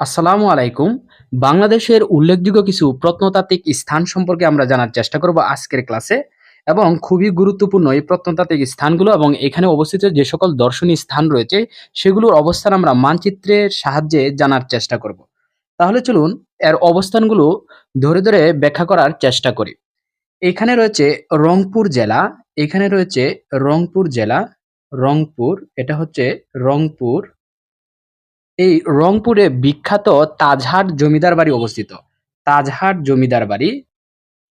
আসসালামু আলাইকুম। বাংলাদেশের উল্লেখযোগ্য কিছু প্রত্নতাত্ত্বিক স্থান সম্পর্কে আমরা জানার চেষ্টা করব আজকের ক্লাসে এবং খুবই গুরুত্বপূর্ণ এই প্রত্নতাত্ত্বিক স্থানগুলো এবং এখানে অবস্থিত যে সকল দর্শনীয় স্থান রয়েছে, সেগুলোর অবস্থান আমরা মানচিত্রের সাহায্যে জানার চেষ্টা করব। তাহলে চলুন এর অবস্থানগুলো ধরে ধরে ব্যাখ্যা করার চেষ্টা করি। এখানে রয়েছে রংপুর জেলা, এখানে রয়েছে রংপুর জেলা, রংপুর, এটা হচ্ছে রংপুর এই রংপুরে বিখ্যাত তাজহাট জমিদার বাড়ি অবস্থিত। তাজহাট জমিদার বাড়ি,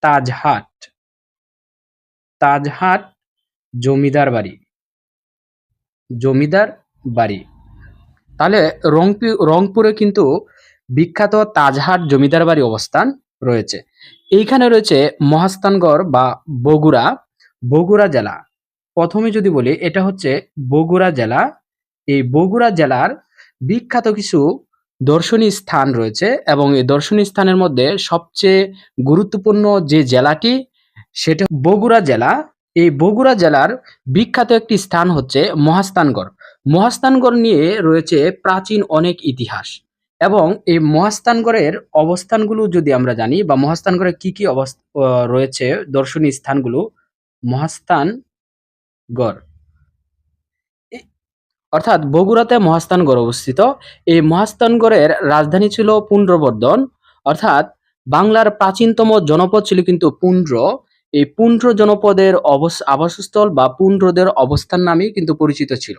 তাজহাট। তাজহাট জমিদার বাড়ি। জমিদার বাড়ি। তাহলে রংপুর রংপুরে কিন্তু বিখ্যাত তাজহাট জমিদার বাড়ি অবস্থান রয়েছে। এইখানে রয়েছে মহাস্থানগড় বা বগুড়া বগুড়া জেলা। প্রথমে যদি বলি, এটা হচ্ছে বগুড়া জেলা। এই বগুড়া জেলার বিখ্যাত কিছু দর্শনীয় স্থান রয়েছে এবং এই দর্শনীয় স্থানের মধ্যে সবচেয়ে গুরুত্বপূর্ণ যে জেলাটি, সেটা বগুড়া জেলা। এই বগুড়া জেলার বিখ্যাত একটি স্থান হচ্ছে মহাস্থানগড়। মহাস্থানগড় নিয়ে রয়েছে প্রাচীন অনেক ইতিহাস এবং এই মহাস্থানগড়ের অবস্থানগুলো যদি আমরা জানি বা মহাস্থানগড়ে কি কি অবস্থা রয়েছে দর্শনীয় স্থানগুলো, মহাস্থানগড়। অর্থাৎ বগুড়াতে মহাস্থানগড় অবস্থিত। এই মহাস্থানগড়ের রাজধানী ছিল পুণ্ড্রবর্ধন অর্থাৎ বাংলার প্রাচীনতম জনপদ ছিল কিন্তু পুণ্ড্র এই পুণ্ড্র জনপদের অবস- আবাসস্থল বা পুণ্ড্রদের অবস্থান নামেই কিন্তু পরিচিত ছিল।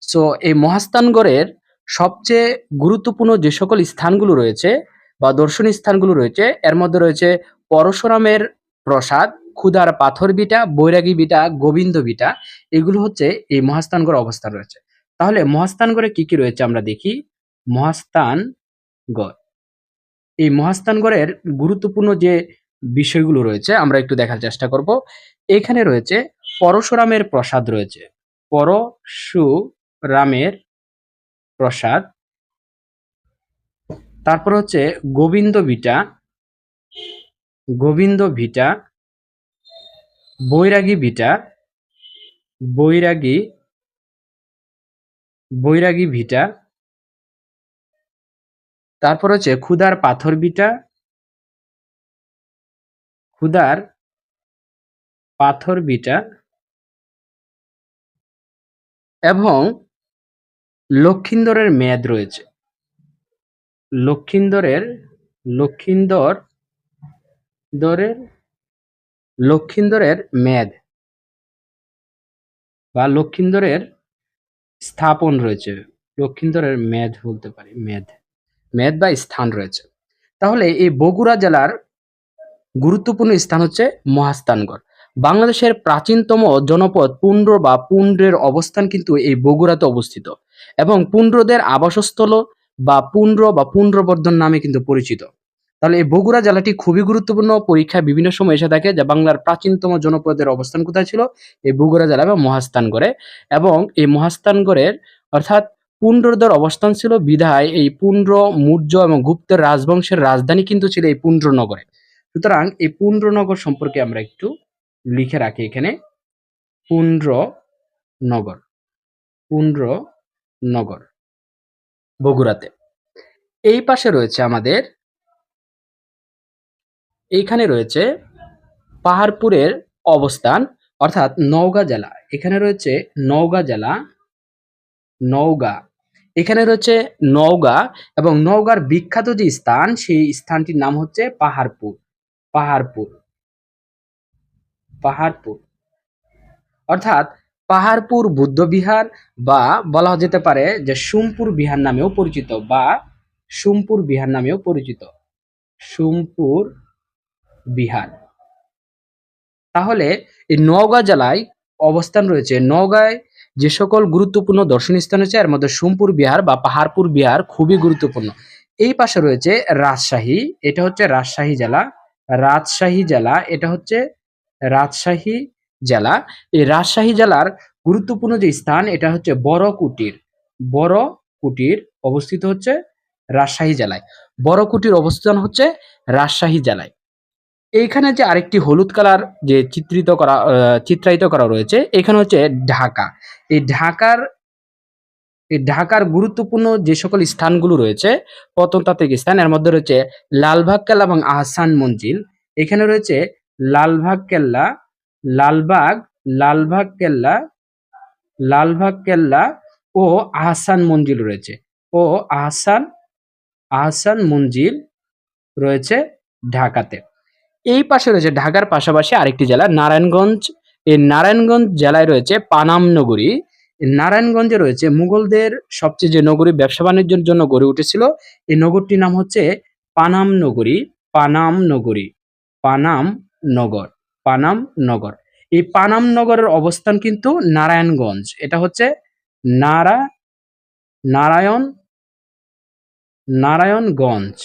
সো এই মহাস্থানগড়ের সবচেয়ে গুরুত্বপূর্ণ যে সকল স্থানগুলো রয়েছে বা দর্শনীয় স্থানগুলো রয়েছে, এর মধ্যে রয়েছে পরশুরামের প্রসাদ ক্ষুদার পাথর বিটা, বৈরাগী বিটা, গোবিন্দ বিটা। এগুলো হচ্ছে এই মহাস্থানগড় অবস্থান রয়েছে। তাহলে মহাস্থানগড়ে কি কি রয়েছে আমরা দেখি? মহাস্থানগড় এই মহাস্থানগড়ের গুরুত্বপূর্ণ যে বিষয়গুলো রয়েছে আমরা একটু দেখার চেষ্টা করব। এখানে রয়েছে পরশুরামের প্রসাদ রয়েছে। পরশুরামের প্রসাদ। তারপর হচ্ছে গোবিন্দ ভিটা। গোবিন্দ ভিটা। বৈরাগী ভিটা। বৈরাগী বৈরাগী ভিটা। তারপর হচ্ছে ক্ষুদার পাথর বিটা ক্ষুদার পাথর বিটা এবং লক্ষিন্দরের মেয়াদ রয়েছে। লক্ষিন্দরের, লক্ষিন্দর দরের, লক্ষিন্দরের মেয়াদ। বা লক্ষিন্দরের স্থাপন রয়েছে। লক্ষিন্দরের মেয়াদ বলতে পারি মেয়াদ মেয়াদ বা স্থান রয়েছে। তাহলে এই বগুড়া জেলার গুরুত্বপূর্ণ স্থান হচ্ছে মহাস্থানগড়। বাংলাদেশের প্রাচীনতম জনপদ পুন্ড্র বা পুন্ড্রের অবস্থান কিন্তু এই বগুড়াতে অবস্থিত। এবং পুন্ড্রদের আবাসস্থল বা পুন্ড্র বা পুন্ড্রবর্ধন নামে কিন্তু পরিচিত। তাহলে এই বগুড়া জেলাটি খুবই গুরুত্বপূর্ণ পরীক্ষায় বিভিন্ন সময় এসে থাকে, যে বাংলার প্রাচীনতম জনপদের অবস্থান কোথায় ছিল? এই বগুড়া জেলা বা মহাস্থানগড়ে। এবং এই মহাস্থানগড়ের অর্থাৎ পুন্ড্রদের অবস্থান ছিল বিধায় এই পুন্ড্র, মৌর্য এবং গুপ্তের রাজবংশের রাজধানী কিন্তু ছিল এই পুন্ড্রনগরে। সুতরাং এই পুন্ড্রনগর সম্পর্কে আমরা একটু লিখে রাখি এখানে। পুন্ড্রনগর। পুন্ড্রনগর। বগুড়াতে। এই পাশে রয়েছে আমাদের এইখানে রয়েছে পাহাড়পুরের অবস্থান, অর্থাৎ নওগাঁ জেলা। এখানে রয়েছে নওগাঁ জেলা, নওগাঁ। এখানে রয়েছে নওগাঁ এবং নওগাঁর বিখ্যাত যে স্থান, সেই স্থানটির নাম হচ্ছে পাহাড়পুর পাহাড়পুর পাহাড়পুর। অর্থাৎ পাহাড়পুর বুদ্ধবিহার বা বলা যেতে পারে যে সোমপুর বিহার নামেও পরিচিত বা সোমপুর বিহার নামেও পরিচিত। সোমপুর বিহার। তাহলে এই নওগাঁ জেলায় অবস্থান রয়েছে। নওগাঁয় যে সকল গুরুত্বপূর্ণ দর্শনীয় স্থান রয়েছে, এর মধ্যে সোমপুর বিহার বা পাহাড়পুর বিহার খুবই গুরুত্বপূর্ণ। এই পাশে রয়েছে রাজশাহী, এটা হচ্ছে রাজশাহী জেলা। রাজশাহী জেলা, এটা হচ্ছে রাজশাহী জেলা। এই রাজশাহী জেলার গুরুত্বপূর্ণ যে স্থান, এটা হচ্ছে বড় কুটির বড় কুটির অবস্থিত হচ্ছে রাজশাহী জেলায়। বড় কুটির অবস্থান হচ্ছে রাজশাহী জেলায়। এইখানে যে আরেকটি হলুদ কালার যে চিত্রিত করা চিত্রায়িত করা রয়েছে, এখানে হচ্ছে ঢাকা। এই ঢাকার এই ঢাকার গুরুত্বপূর্ণ যে সকল স্থানগুলো রয়েছে, প্রত্নতাত্ত্বিক স্থান, এর মধ্যে রয়েছে লালবাগ কেল্লা এবং আহসান মঞ্জিল। এখানে রয়েছে লালবাগ কেল্লা লালবাগ লালবাগ কেল্লা লালবাগ কেল্লা ও আহসান মঞ্জিল রয়েছে। ও আহসান আহসান মঞ্জিল রয়েছে ঢাকাতে। এই পাশে রয়েছে ঢাকার পাশাপাশি আরেকটি জেলা, নারায়ণগঞ্জ। এই নারায়ণগঞ্জ জেলায় রয়েছে পানাম নগরী। নারায়ণগঞ্জে রয়েছে মুঘলদের সবচেয়ে যে নগরী, ব্যবসা বাণিজ্যের জন্য গড়ে উঠেছিল, এই নগরটির নাম হচ্ছে পানাম নগরী পানাম নগরী, পানাম নগর পানাম নগর। এই পানাম নগরের অবস্থান কিন্তু নারায়ণগঞ্জ। এটা হচ্ছে নারা, নারায়ণ, নারায়ণগঞ্জ।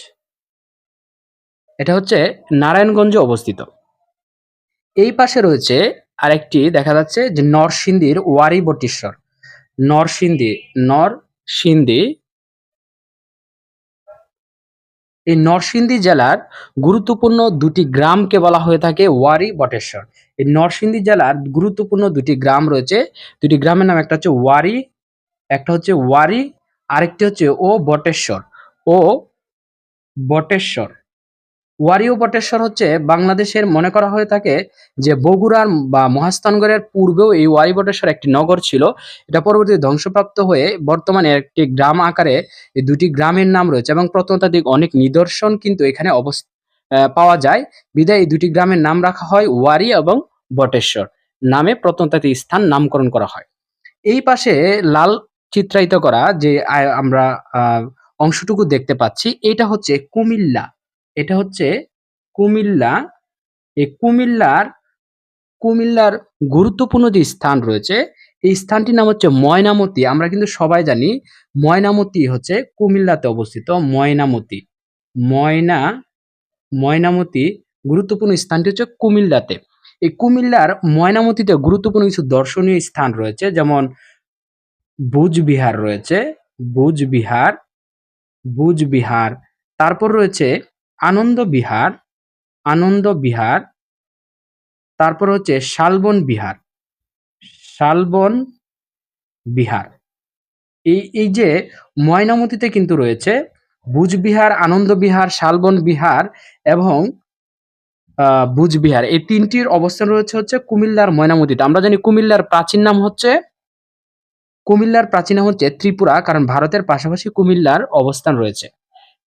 এটা হচ্ছে নারায়ণগঞ্জে অবস্থিত। এই পাশে রয়েছে আরেকটি দেখা যাচ্ছে যে নরসিংদীর ওয়ারি বটেশ্বর নরসিংদী নরসিংদী। এই নরসিংদী জেলার গুরুত্বপূর্ণ দুটি গ্রামকে বলা হয়ে থাকে ওয়ারি বটেশ্বর এই নরসিংদী জেলার গুরুত্বপূর্ণ দুটি গ্রাম রয়েছে। দুটি গ্রামের নাম একটা হচ্ছে ওয়ারি, একটা হচ্ছে ওয়ারি, আরেকটি হচ্ছে ও বটেশ্বর। ও বটেশ্বর। ওয়ারি ও বটেশ্বর হচ্ছে বাংলাদেশের মনে করা হয়ে থাকে যে বগুড়ার বা মহাস্থানগড়ের পূর্বেও এই ওয়ারি বটেশ্বর একটি নগর ছিল। এটা পরবর্তীতে ধ্বংসপ্রাপ্ত হয়ে বর্তমানে একটি গ্রাম আকারে এই দুটি গ্রামের নাম রয়েছে এবং প্রত্নতাত্ত্বিক অনেক নিদর্শন কিন্তু এখানে অবস আহ, পাওয়া যায়। বিদায় এই দুটি গ্রামের নাম রাখা হয় ওয়ারি এবং বটেশ্বর। নামে প্রত্নতাত্ত্বিক স্থান নামকরণ করা হয়। এই পাশে লাল চিত্রায়িত করা যে আমরা অংশটুকু দেখতে পাচ্ছি এটা হচ্ছে কুমিল্লা। এটা হচ্ছে কুমিল্লা। এই কুমিল্লার কুমিল্লার গুরুত্বপূর্ণ যে স্থান রয়েছে, এই স্থানটির নাম হচ্ছে ময়নামতি। আমরা কিন্তু সবাই জানি ময়নামতি হচ্ছে কুমিল্লাতে অবস্থিত ময়নামতি। ময়না, ময়নামতি গুরুত্বপূর্ণ স্থানটি হচ্ছে কুমিল্লাতে। এই কুমিল্লার ময়নামতিতে গুরুত্বপূর্ণ কিছু দর্শনীয় স্থান রয়েছে, যেমন বুজবিহার রয়েছে বুজবিহার বুজবিহার তারপর রয়েছে আনন্দ বিহার আনন্দ বিহার, তারপর হচ্ছে শালবন বিহার শালবন বিহার। এই এই যে ময়নামতিতে কিন্তু রয়েছে বুজবিহার আনন্দ বিহার, শালবন বিহার এবং বুজবিহার এই তিনটির অবস্থান রয়েছে হচ্ছে কুমিল্লার ময়নামতিতে। আমরা জানি কুমিল্লার প্রাচীন নাম হচ্ছে, কুমিল্লার প্রাচীন নাম হচ্ছে ত্রিপুরা, কারণ ভারতের পাশাপাশি কুমিল্লার অবস্থান রয়েছে।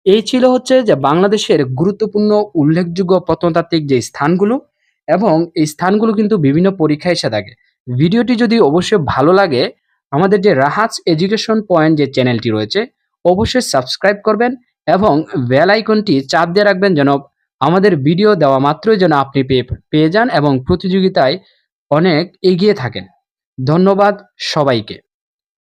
এই ছিল হচ্ছে যে বাংলাদেশের গুরুত্বপূর্ণ উল্লেখযোগ্য প্রত্নতাত্ত্বিক যে স্থানগুলো এবং এই স্থানগুলো কিন্তু বিভিন্ন পরীক্ষায় এসে থাকে। ভিডিওটি যদি অবশ্যই ভালো লাগে, আমাদের যে রাহাজ এডুকেশন পয়েন্ট যে চ্যানেলটি রয়েছে, অবশ্যই সাবস্ক্রাইব করবেন এবং বেল আইকনটি চাপ দিয়ে রাখবেন যেন আমাদের ভিডিও দেওয়া মাত্রই যেন আপনি পেয়ে পেয়ে যান এবং প্রতিযোগিতায় অনেক এগিয়ে থাকেন। ধন্যবাদ সবাইকে।